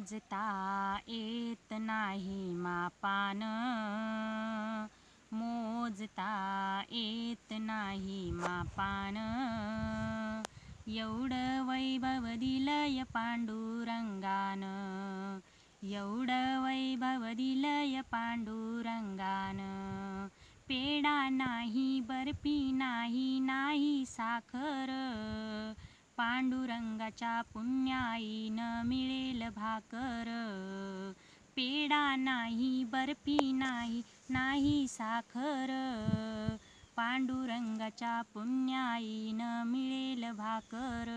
मोजता येत नाही मापान. मोजता येत नाही मापान. एवढं वैभव दिलय पांडुरंगान. एवढं वैभव दिलय पांडुरंगान. पेढा नाही बर्फी नाही नाही साखर. अंगाच्या पुण्याईनं मिळेल भाकर. पेडा नाही बर्फी नाही नाही साखर. पांडुरंगाच्या पुण्याईनं मिळेल भाकर.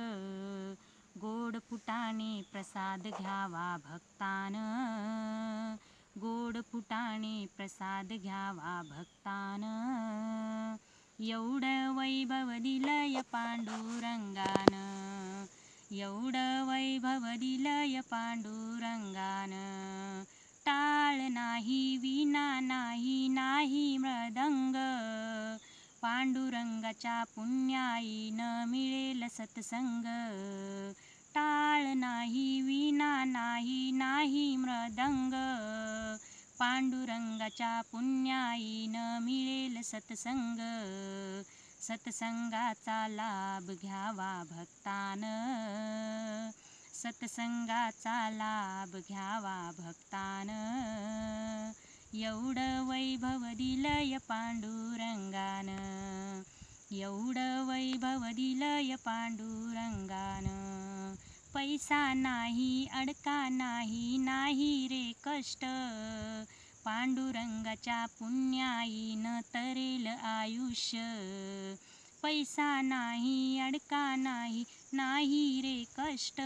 गोड फुटाणे प्रसाद घ्यावा भक्तान. गोड फुटाणे प्रसाद घ्यावा भक्तान. एवढं वैभव दिलय पांडुरंगान. एवढं वैभव दिलय पांडुरंगान. टाळ नाही विना नाही नाही मृदंग. पांडुरंगाच्या पुण्याईन मिळेल सत्संग. टाळ नाही विना नाही नाही मृदंग. पांडुरंगाच्या पुण्याईन मिळेल सत्संग. सत्संगाचा लाभ घ्यावा भक्तान. सत्संगाचा लाभ घ्यावा भक्तान. एवढं वैभव दिलय पांडुरंगान. एवढं वैभव दिलय पांडुरंगान. पैसा नाही अडका नाही नाही रे कष्ट. पांडुरंगाच्या पुण्याईनं तरेल आयुष्य. पैसा नाही अडका नाही नाही रे कष्ट.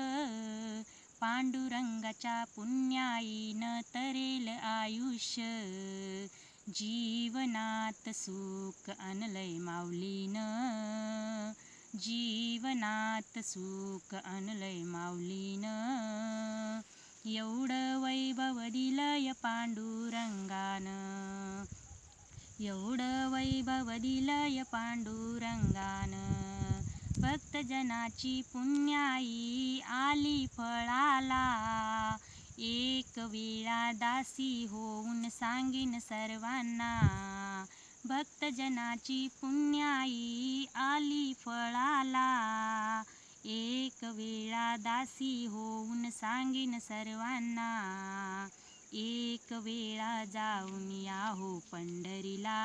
पांडुरंगाच्या पुण्याईनं तरेल आयुष्य. जीवनात सुख आणलंय माऊलीनं. जीवनात सुख आणलंय माऊलीनं. एवढं वैभव दिलय पांडुरंगान. एवढं वैभव दिलय पांडुरंगान. भक्तजनाची पुण्याई आली फळाला. एक वेळा दासी होऊन सांगेन सर्वांना. भक्तजनाची पुण्याई आली फळाला एक वेळा दासी होऊन सांगेन सर्वांना एक वेळा जाऊन या हो पंढरीला.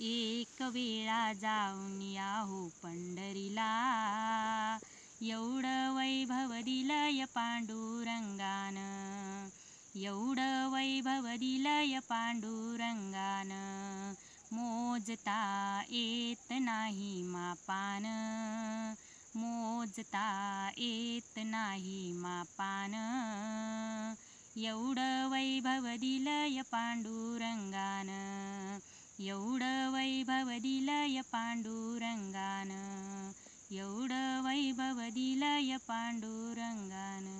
एक वेळा जाऊन या हो पंढरीला. एवढं वैभव दिलय पांडुरंगान एवढं वैभव दिलय पांडुरंगान. मोजता येत नाही मापान. मोजता येत नाही मापान. एवढं वैभव दिलय पांडुरंगान. एवढं वैभव दिलय पांडुरंगान. एवढं वैभव दिलय पांडुरंगान.